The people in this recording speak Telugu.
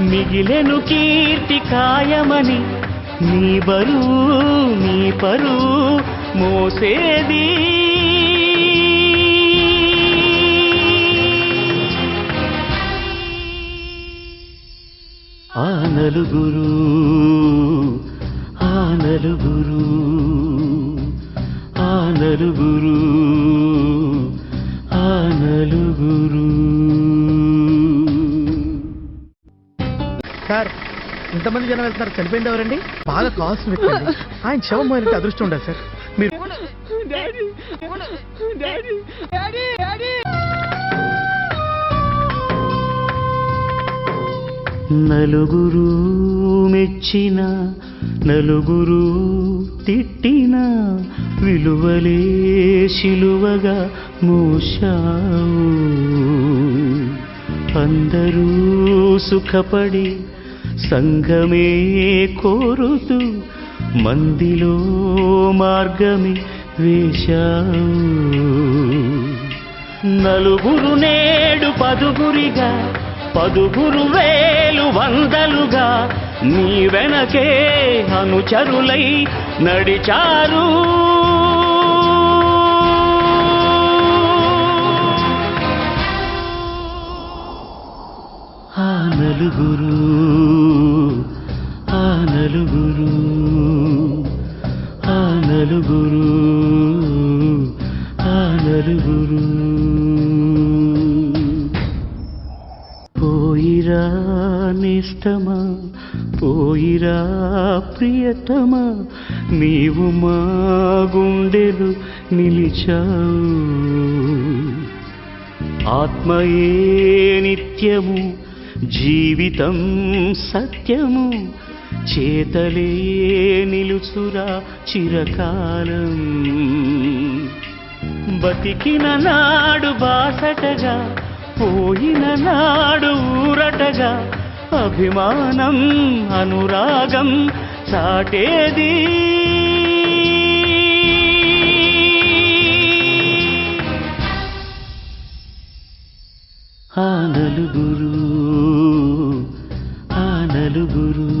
మిగిలెను కీర్తి కాయమని నీ బరువు నీ పరువు మోసేది. ఆ నలుగురు ఆ నలుగురు ఆ నలుగురు ఆ నలుగురు. సార్ ఇంతమంది జనం వెళ్తున్నారు. చనిపోయింది ఎవరండి? బాగా అండి. ఆయన శవం పోయినట్టు అదృష్టం ఉండదు సార్. మీరు నలుగురు మెచ్చిన నలుగురు తిట్టిన విలువలే శిలువగా మోశావు. అందరూ సుఖపడి సంఘమే కోరుతూ మందిలో మార్గమే వేశావు. నలుగురు నేడు పదుగురిగా పదుగురు వేలు వందలుగా నీ వెనకే అనుచరులై నడిచారు. నలుగురు ఆ నలుగురు ఆ నలుగురు. పోయిరా నిష్టమా పోయిరా ప్రియతమా నీవు మా గుండెలు నిలిచావు. ఆత్మయే నిత్యము జీవితం సత్యము చేతలే నిలుచురా చిరకాలం. బతికిన నాడు బాసటగా పోయిన నాడు ఊరటగా అభిమానం అనురాగం చాటేది. ఆ నలుగురు ఆ నలుగురు